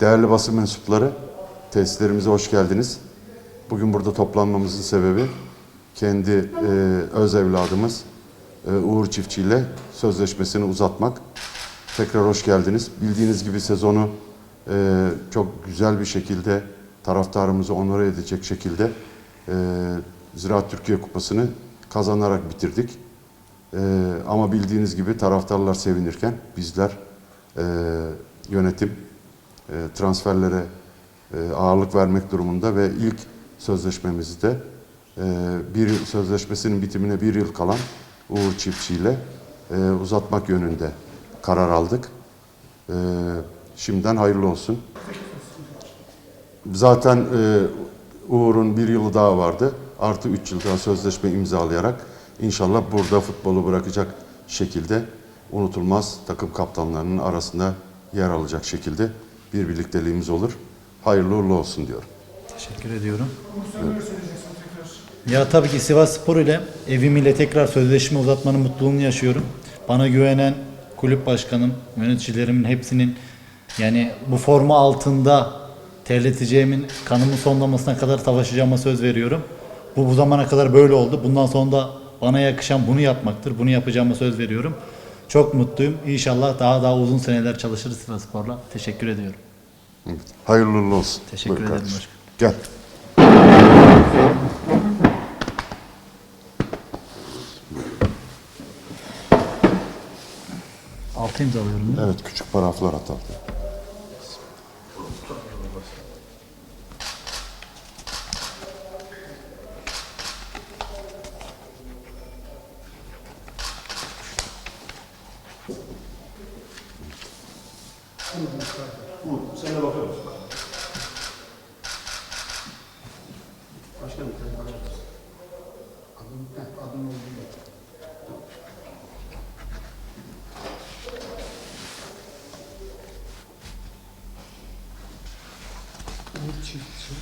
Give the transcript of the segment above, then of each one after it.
Değerli basın mensupları, tesislerimize hoş geldiniz. Bugün burada toplanmamızın sebebi kendi e, öz evladımız e, Uğur Çiftçi ile sözleşmesini uzatmak. Tekrar hoş geldiniz. Bildiğiniz gibi sezonu e, çok güzel bir şekilde taraftarımızı onore edecek şekilde e, Ziraat Türkiye Kupası'nı kazanarak bitirdik. E, ama bildiğiniz gibi taraftarlar sevinirken bizler e, yönetim transferlere e, ağırlık vermek durumunda ve ilk sözleşmemizde e, bir yıl- sözleşmesinin bitimine bir yıl kalan Uğur Çiftçi ile e, uzatmak yönünde karar aldık. E, şimdiden hayırlı olsun. Zaten e, Uğur'un bir yılı daha vardı. Artı üç yıl daha sözleşme imzalayarak inşallah burada futbolu bırakacak şekilde unutulmaz takım kaptanlarının arasında yer alacak şekilde bir birlikteliğimiz olur. Hayırlı uğurlu olsun diyorum. Teşekkür ediyorum. Ya tabii ki Sivas Spor ile evimiyle tekrar sözleşme uzatmanın mutluluğunu yaşıyorum. Bana güvenen kulüp başkanım, yöneticilerimin hepsinin yani bu forma altında terleteceğimin kanımın sonlamasına kadar savaşacağıma söz veriyorum. Bu bu zamana kadar böyle oldu. Bundan sonra da bana yakışan bunu yapmaktır. Bunu yapacağıma söz veriyorum. Çok mutluyum. İnşallah daha daha uzun seneler çalışırız Sivas Spor'la. Teşekkür ediyorum. Evet. Hayırlı uğurlu olsun. Teşekkür Buyur ederim kardeşim. başkanım. Gel. Altı imzalıyorum. değil mi? Evet küçük paraflar atalım. buldunuz kanka. Buyur, sen de bakalım. Başkanım, sen bakar mısın? Adım, heh, adım olduğunu Umut Çiftçi.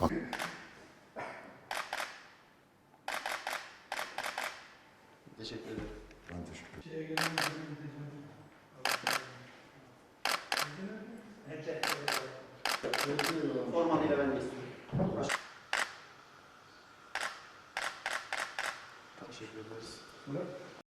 Okay. Teşekkür ederim. Ben teşekkür ederim. Formalıyla ben de istiyorum. Teşekkür ederiz.